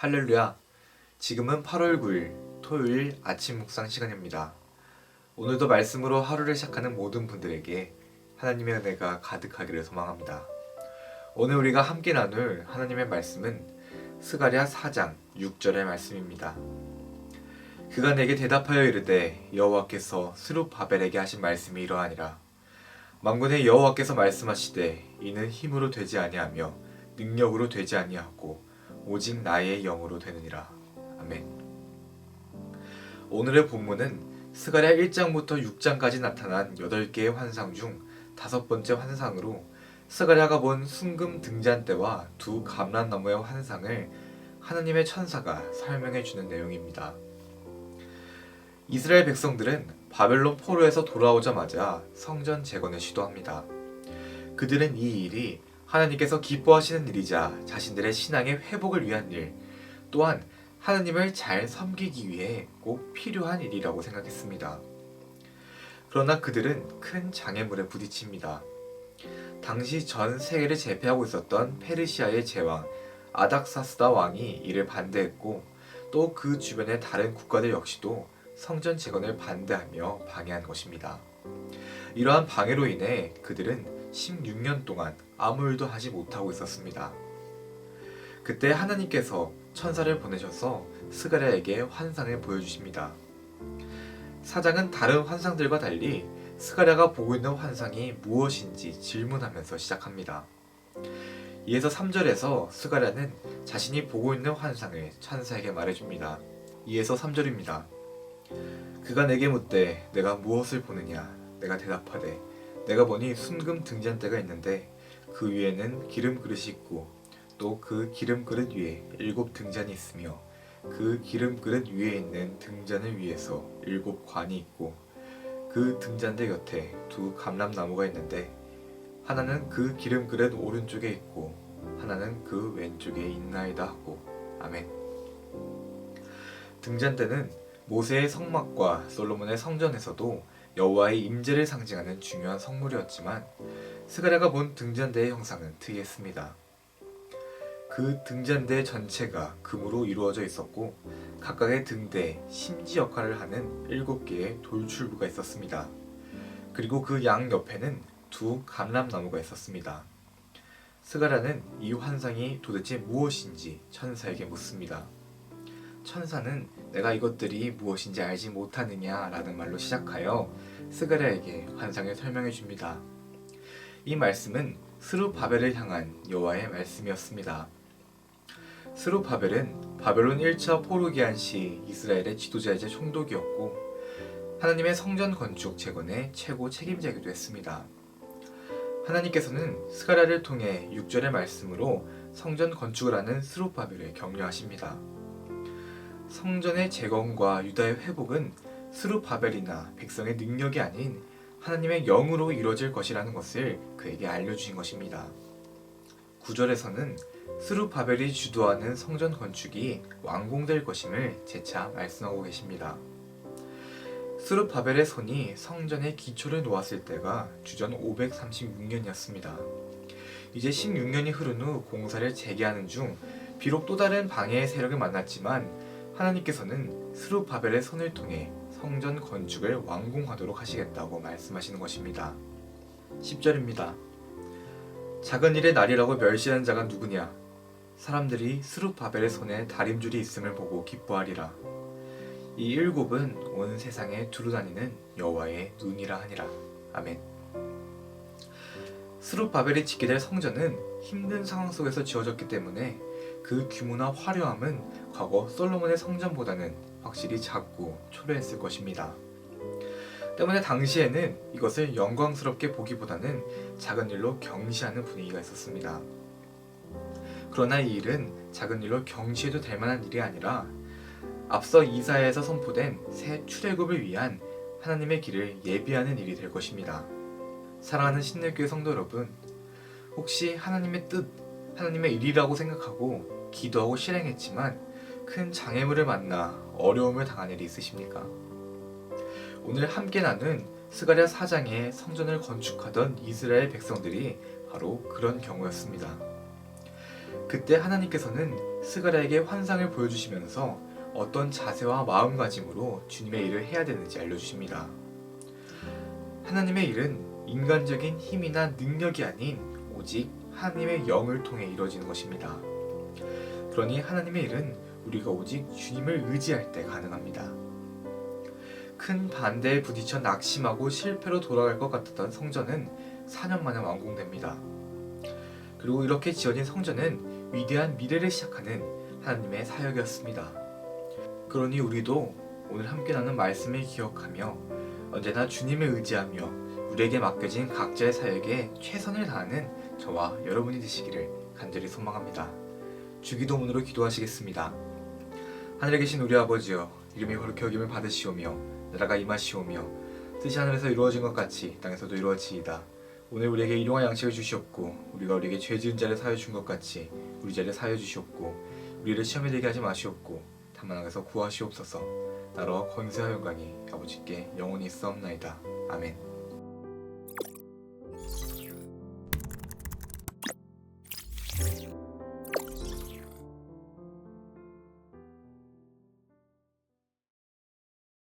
할렐루야. 지금은 8월 9일 토요일 아침 묵상 시간입니다. 오늘도 말씀으로 하루를 시작하는 모든 분들에게 하나님의 은혜가 가득하기를 소망합니다. 오늘 우리가 함께 나눌 하나님의 말씀은 스가랴 4장 6절의 말씀입니다. 그가 내게 대답하여 이르되 여호와께서 스룹바벨에게 하신 말씀이 이러하니라 만군의 여호와께서 말씀하시되 이는 힘으로 되지 아니하며 능력으로 되지 아니하고 오직 나의 영으로 되느니라. 아멘. 오늘의 본문은 스가랴 1장부터 6장까지 나타난 8개의 환상 중 다섯 번째 환상으로 스가랴가 본 순금 등잔대와 두 감람나무의 환상을 하나님의 천사가 설명해 주는 내용입니다. 이스라엘 백성들은 바벨론 포로에서 돌아오자마자 성전 재건을 시도합니다. 그들은 이 일이 하나님께서 기뻐하시는 일이자 자신들의 신앙의 회복을 위한 일, 또한 하나님을 잘 섬기기 위해 꼭 필요한 일이라고 생각했습니다. 그러나 그들은 큰 장애물에 부딪힙니다. 당시 전 세계를 제패하고 있었던 페르시아의 제왕 아닥사스다 왕이 이를 반대했고 또 그 주변의 다른 국가들 역시도 성전 재건을 반대하며 방해한 것입니다. 이러한 방해로 인해 그들은 16년 동안 아무 일도 하지 못하고 있었습니다. 그때 하나님께서 천사를 보내셔서 스가랴에게 환상을 보여주십니다. 사장은 다른 환상들과 달리 스가랴가 보고 있는 환상이 무엇인지 질문하면서 시작합니다. 이에서 3절에서 스가랴는 자신이 보고 있는 환상을 천사에게 말해줍니다. 이에서 3절입니다. 그가 내게 묻되 내가 무엇을 보느냐 내가 대답하되 내가 보니 순금 등잔대가 있는데 그 위에는 기름 그릇이 있고 또 그 기름 그릇 위에 일곱 등잔이 있으며 그 기름 그릇 위에 있는 등잔을 위에서 일곱 관이 있고 그 등잔대 곁에 두 감람나무가 있는데 하나는 그 기름 그릇 오른쪽에 있고 하나는 그 왼쪽에 있나이다 하고 아멘. 등잔대는 모세의 성막과 솔로몬의 성전에서도 여호와의 임재를 상징하는 중요한 성물이었지만 스가랴가 본 등잔대의 형상은 특이했습니다. 그 등잔대 전체가 금으로 이루어져 있었고 각각의 등대에 심지 역할을 하는 일곱 개의 돌출부가 있었습니다. 그리고 그 양 옆에는 두 감람나무가 있었습니다. 스가랴는 이 환상이 도대체 무엇인지 천사에게 묻습니다. 천사는 내가 이것들이 무엇인지 알지 못하느냐라는 말로 시작하여 스가랴에게 환상을 설명해 줍니다. 이 말씀은 스루바벨을 향한 여호와의 말씀이었습니다. 스루바벨은 바벨론 1차 포로기한 시 이스라엘의 지도자이자 총독이었고 하나님의 성전 건축 재건의 최고 책임자이기도 했습니다. 하나님께서는 스가랴를 통해 6절의 말씀으로 성전 건축을 하는 스루바벨을 격려하십니다. 성전의 재건과 유다의 회복은 스루바벨이나 백성의 능력이 아닌 하나님의 영으로 이루어질 것이라는 것을 그에게 알려주신 것입니다. 9절에서는 스루바벨이 주도하는 성전 건축이 완공될 것임을 재차 말씀하고 계십니다. 스루바벨의 손이 성전의 기초를 놓았을 때가 주전 536년이었습니다. 이제 16년이 흐른 후 공사를 재개하는 중 비록 또 다른 방해의 세력을 만났지만 하나님께서는 스루바벨의 손을 통해 성전 건축을 완공하도록 하시겠다고 말씀하시는 것입니다. 10절입니다. 작은 일의 날이라고 멸시하는 자가 누구냐? 사람들이 스루바벨의 손에 다림줄이 있음을 보고 기뻐하리라. 이 일곱은 온 세상에 두루다니는 여호와의 눈이라 하니라. 아멘. 스루바벨이 짓게 될 성전은 힘든 상황 속에서 지어졌기 때문에 그 규모나 화려함은 과거 솔로몬의 성전보다는 확실히 작고 초라했을 것입니다. 때문에 당시에는 이것을 영광스럽게 보기보다는 작은 일로 경시하는 분위기가 있었습니다. 그러나 이 일은 작은 일로 경시해도 될 만한 일이 아니라 앞서 이사야에서 선포된 새 출애굽을 위한 하나님의 길을 예비하는 일이 될 것입니다. 사랑하는 신들교회 성도 여러분, 혹시 하나님의 뜻, 하나님의 일이라고 생각하고 기도하고 실행했지만 큰 장애물을 만나 어려움을 당한 일이 있으십니까? 오늘 함께 나눈 스가랴 4장의 성전을 건축하던 이스라엘 백성들이 바로 그런 경우였습니다. 그때 하나님께서는 스가랴에게 환상을 보여주시면서 어떤 자세와 마음가짐으로 주님의 일을 해야 되는지 알려주십니다. 하나님의 일은 인간적인 힘이나 능력이 아닌 오직 하나님의 영을 통해 이루어지는 것입니다. 그러니 하나님의 일은 우리가 오직 주님을 의지할 때 가능합니다. 큰 반대에 부딪혀 낙심하고 실패로 돌아갈 것 같았던 성전은 4년 만에 완공됩니다. 그리고 이렇게 지어진 성전은 위대한 미래를 시작하는 하나님의 사역이었습니다. 그러니 우리도 오늘 함께 나눈 말씀을 기억하며 언제나 주님을 의지하며 우리에게 맡겨진 각자의 사역에 최선을 다하는 저와 여러분이 되시기를 간절히 소망합니다. 주기도문으로 기도하시겠습니다. 하늘에 계신 우리 아버지여 이름이 거룩히 여김을 받으시오며 나라가 임하시오며 뜻이 하늘에서 이루어진 것 같이 땅에서도 이루어지이다. 오늘 우리에게 일용할 양식을 주시옵고 우리가 우리에게 죄 지은 자를 사여 준 것 같이 우리 죄를 사여 주시옵고 우리를 시험에 들게 하지 마시옵고 다만 악에서 구하시옵소서 나로 권세와 영광이 아버지께 영원히 있사옵나이다. 아멘